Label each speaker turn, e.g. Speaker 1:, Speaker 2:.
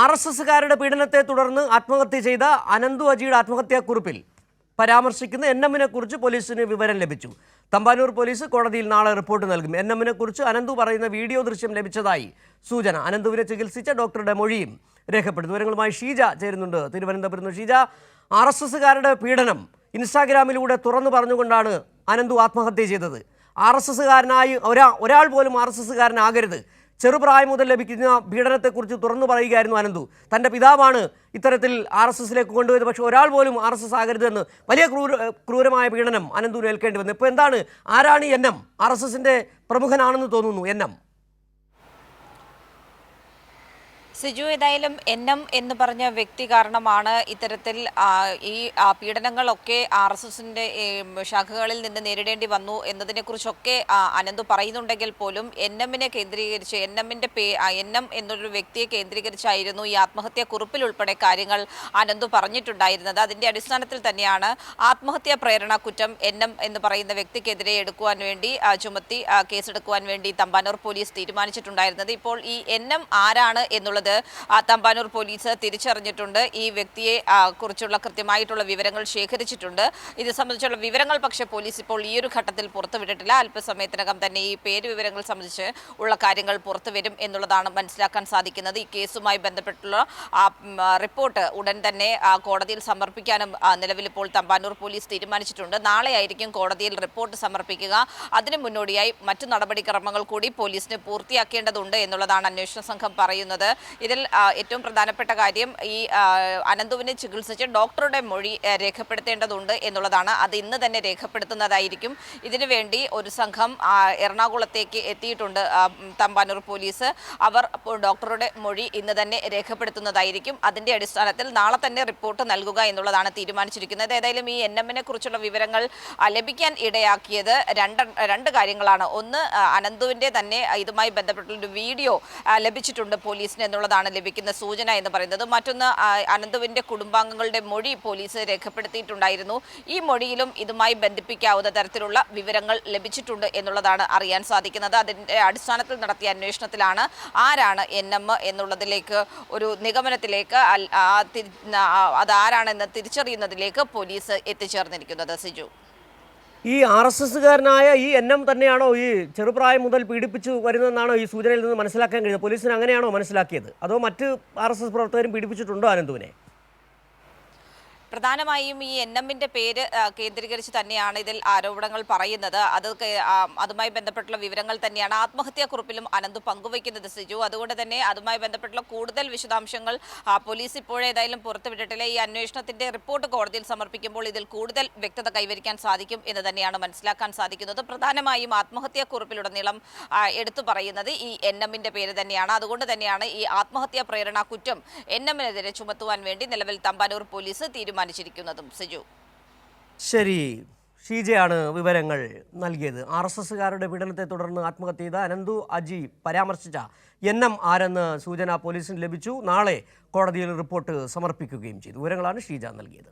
Speaker 1: R S എസുകാരുടെ പീഡനത്തെ തുടർന്ന് ആത്മഹത്യ ചെയ്ത അനന്തു അജിയുടെ ആത്മഹത്യാക്കുറിപ്പിൽ പരാമർശിക്കുന്ന എൻ എമ്മിനെ കുറിച്ച് പോലീസിന് വിവരം ലഭിച്ചു. തമ്പാനൂർ പോലീസ് കോടതിയിൽ നാളെ റിപ്പോർട്ട് നൽകും. എൻ എമ്മിനെ കുറിച്ച് അനന്തു പറയുന്ന വീഡിയോ ദൃശ്യം ലഭിച്ചതായി സൂചന. അനന്തുവിനെ ചികിത്സിച്ച ഡോക്ടറുടെ മൊഴിയും രേഖപ്പെടുത്തും വിവരങ്ങളുമായി ഷീജ ചേരുന്നുണ്ട്. തിരുവനന്തപുരത്ത് ഷീജ ആർ എസ് എസുകാരുടെ പീഡനം ഇൻസ്റ്റാഗ്രാമിലൂടെ തുറന്നു പറഞ്ഞുകൊണ്ടാണ് അനന്തു ആത്മഹത്യ ചെയ്തത്. ആർ എസ് എസുകാരനായി ഒരാ ഒരാൾ പോലും ആർ എസ് എസുകാരനാകരുത് ചെറുപ്രായം മുതൽ ലഭിക്കുന്ന പീഡനത്തെക്കുറിച്ച് തുറന്നു പറയുകയായിരുന്നു അനന്തു. തന്റെ പിതാവാണ് ഇത്തരത്തിൽ ആർ എസ് എസിലേക്ക് കൊണ്ടുപോയത്. പക്ഷേ ഒരാൾ പോലും ആർ എസ് എസ് ആകരുതെന്ന് വലിയ ക്രൂര ക്രൂരമായ പീഡനം അനന്തു ഏൽക്കേണ്ടി വന്നു. ഇപ്പോൾ എന്താണ് ആരാണ് എൻ എം? ആർ എസ് എസിന്റെ പ്രമുഖനാണെന്ന് തോന്നുന്നു. N M.
Speaker 2: സിജു ഏതായാലും എൻ എം എന്ന് പറഞ്ഞ വ്യക്തി കാരണമാണ് ഇത്തരത്തിൽ ഈ പീഡനങ്ങളൊക്കെ ആർ എസ് എസിന്റെ ശാഖകളിൽ നിന്ന് നേരിടേണ്ടി വന്നു എന്നതിനെ കുറിച്ചൊക്കെ അനന്തു പറയുന്നുണ്ടെങ്കിൽ പോലും എൻ എമ്മിനെ കേന്ദ്രീകരിച്ച് എൻ എമ്മിന്റെ പേ എൻ എം എന്നൊരു വ്യക്തിയെ കേന്ദ്രീകരിച്ചായിരുന്നു ഈ ആത്മഹത്യാ കുറിപ്പിൽ ഉൾപ്പെടെ കാര്യങ്ങൾ അനന്തു പറഞ്ഞിട്ടുണ്ടായിരുന്നത്. അതിന്റെ അടിസ്ഥാനത്തിൽ തന്നെയാണ് ആത്മഹത്യാ പ്രേരണ കുറ്റം എൻ എം എന്ന് പറയുന്ന വ്യക്തിക്കെതിരെ എടുക്കുവാൻ വേണ്ടി ചുമത്തി കേസെടുക്കുവാൻ വേണ്ടി തമ്പാനൂർ പോലീസ് തീരുമാനിച്ചിട്ടുണ്ടായിരുന്നത്. ഇപ്പോൾ ഈ എൻ എം ആരാണ് എന്നുള്ളത് ആ, തമ്പാനൂർ പോലീസ് തിരിച്ചറിഞ്ഞിട്ടുണ്ട്. ഈ വ്യക്തിയെ കുറിച്ചുള്ള കൃത്യമായിട്ടുള്ള വിവരങ്ങൾ ശേഖരിച്ചിട്ടുണ്ട്. ഇത് സംബന്ധിച്ചുള്ള വിവരങ്ങൾ പക്ഷേ പോലീസ് ഇപ്പോൾ ഈ ഒരു ഘട്ടത്തിൽ പുറത്തുവിട്ടിട്ടില്ല. അല്പസമയത്തിനകം തന്നെ ഈ പേര് വിവരങ്ങൾ സംബന്ധിച്ച് ഉള്ള കാര്യങ്ങൾ പുറത്തു വരും എന്നുള്ളതാണ് മനസ്സിലാക്കാൻ സാധിക്കുന്നത്. ഈ കേസുമായി ബന്ധപ്പെട്ടുള്ള റിപ്പോർട്ട് ഉടൻ തന്നെ കോടതിയിൽ സമർപ്പിക്കാനും നിലവിൽ ഇപ്പോൾ തമ്പാനൂർ പോലീസ് തീരുമാനിച്ചിട്ടുണ്ട്. നാളെയായിരിക്കും കോടതിയിൽ റിപ്പോർട്ട് സമർപ്പിക്കുക. അതിനു മുന്നോടിയായി മറ്റു നടപടിക്രമങ്ങൾ കൂടി പോലീസിന് പൂർത്തിയാക്കേണ്ടതുണ്ട് എന്നുള്ളതാണ് അന്വേഷണ സംഘം പറയുന്നത്. ഇതിൽ ഏറ്റവും പ്രധാനപ്പെട്ട കാര്യം ഈ അനന്തുവിനെ ചികിത്സിച്ച് ഡോക്ടറുടെ മൊഴി രേഖപ്പെടുത്തേണ്ടതുണ്ട് എന്നുള്ളതാണ്. അത് ഇന്ന് തന്നെ രേഖപ്പെടുത്തുന്നതായിരിക്കും. ഇതിനുവേണ്ടി ഒരു സംഘം എറണാകുളത്തേക്ക് എത്തിയിട്ടുണ്ട് തമ്പാനൂർ പോലീസ്. അവർ ഡോക്ടറുടെ മൊഴി ഇന്ന് തന്നെ രേഖപ്പെടുത്തുന്നതായിരിക്കും. അതിന്റെ അടിസ്ഥാനത്തിൽ നാളെ തന്നെ റിപ്പോർട്ട് നൽകുക എന്നുള്ളതാണ് തീരുമാനിച്ചിരിക്കുന്നത്. ഏതായാലും ഈ എൻ എമ്മിനെ കുറിച്ചുള്ള വിവരങ്ങൾ ലഭിക്കാൻ ഇടയാക്കിയത് രണ്ട് രണ്ട് കാര്യങ്ങളാണ്. ഒന്ന് അനന്തുവിന്റെ തന്നെ ഇതുമായി ബന്ധപ്പെട്ടുള്ളൊരു വീഡിയോ ലഭിച്ചിട്ടുണ്ട് പോലീസിന് എന്നുള്ളതാണ് ലഭിക്കുന്ന സൂചന എന്ന് പറയുന്നത്. മറ്റൊന്ന് അനന്തുവിന്റെ കുടുംബാംഗങ്ങളുടെ മൊഴി പോലീസ് രേഖപ്പെടുത്തിയിട്ടുണ്ടായിരുന്നു. ഈ മൊഴിയിലും ഇതുമായി ബന്ധിപ്പിക്കാവുന്ന തരത്തിലുള്ള വിവരങ്ങൾ ലഭിച്ചിട്ടുണ്ട് എന്നുള്ളതാണ് അറിയാൻ സാധിക്കുന്നത്. അതിന്റെ അടിസ്ഥാനത്തിൽ നടത്തിയ അന്വേഷണത്തിലാണ് ആരാണ് എൻ എം എന്നുള്ളതിലേക്ക് ഒരു നിഗമനത്തിലേക്ക് അതാരാണെന്ന് തിരിച്ചറിയുന്നതിലേക്ക് പോലീസ് എത്തിച്ചേർന്നിരിക്കുന്നത്. സിജു.
Speaker 1: ഈ ആർ എസ് എസ്സുകാരനായ ഈ എൻ എം തന്നെയാണോ ഈ ചെറുപ്രായം മുതൽ പീഡിപ്പിച്ചു വരുന്നതെന്നാണോ ഈ സൂചനയിൽ നിന്ന് മനസ്സിലാക്കാൻ കഴിയുന്നത്? പോലീസിന് അങ്ങനെയാണോ മനസ്സിലാക്കിയത്? അതോ മറ്റ് ആർ എസ് എസ് പ്രവർത്തകരും പീഡിപ്പിച്ചിട്ടുണ്ടോ അനന്തുവിനെ?
Speaker 2: പ്രധാനമായും ഈ എൻ എമ്മിന്റെ പേര് കേന്ദ്രീകരിച്ച് തന്നെയാണ് ഇതിൽ ആരോപണങ്ങൾ പറയുന്നത്. അത് അതുമായി ബന്ധപ്പെട്ടുള്ള വിവരങ്ങൾ തന്നെയാണ് ആത്മഹത്യാക്കുറിപ്പിലും അനന്ത് പങ്കുവയ്ക്കുന്നത് സിജു. അതുകൊണ്ട് തന്നെ അതുമായി ബന്ധപ്പെട്ടുള്ള കൂടുതൽ വിശദാംശങ്ങൾ പോലീസ് ഇപ്പോഴേതായാലും പുറത്തുവിട്ടിട്ടില്ല. ഈ അന്വേഷണത്തിന്റെ റിപ്പോർട്ട് കോടതിയിൽ സമർപ്പിക്കുമ്പോൾ ഇതിൽ കൂടുതൽ വ്യക്തത കൈവരിക്കാൻ സാധിക്കും എന്ന് തന്നെയാണ് മനസ്സിലാക്കാൻ സാധിക്കുന്നത്. പ്രധാനമായും ആത്മഹത്യാക്കുറിപ്പിലുടനീളം കുറിപ്പിലുടനീളം എടുത്തു പറയുന്നത് ഈ എൻ എമ്മിന്റെ പേര് തന്നെയാണ്. അതുകൊണ്ട് തന്നെയാണ് ഈ ആത്മഹത്യാ പ്രേരണ കുറ്റം എൻ എമ്മിനെതിരെ ചുമത്തുവാൻ വേണ്ടി നിലവിൽ തമ്പാനൂർ പോലീസ് തീരുമാനിച്ചിരിക്കുന്നതും സിജു.
Speaker 1: ശരി. ഷീജയാണ് വിവരങ്ങൾ നൽകിയത്. ആർ എസ് എസുകാരുടെ പീഡനത്തെ തുടർന്ന് ആത്മഹത്യ ചെയ്ത അനന്തു അജി പരാമർശിച്ച എൻ എം ആരെന്ന് സൂചന പോലീസിന് ലഭിച്ചു. നാളെ കോടതിയിൽ റിപ്പോർട്ട് സമർപ്പിക്കുകയും ചെയ്തു. വിവരങ്ങളാണ് ഷീജ നൽകിയത്.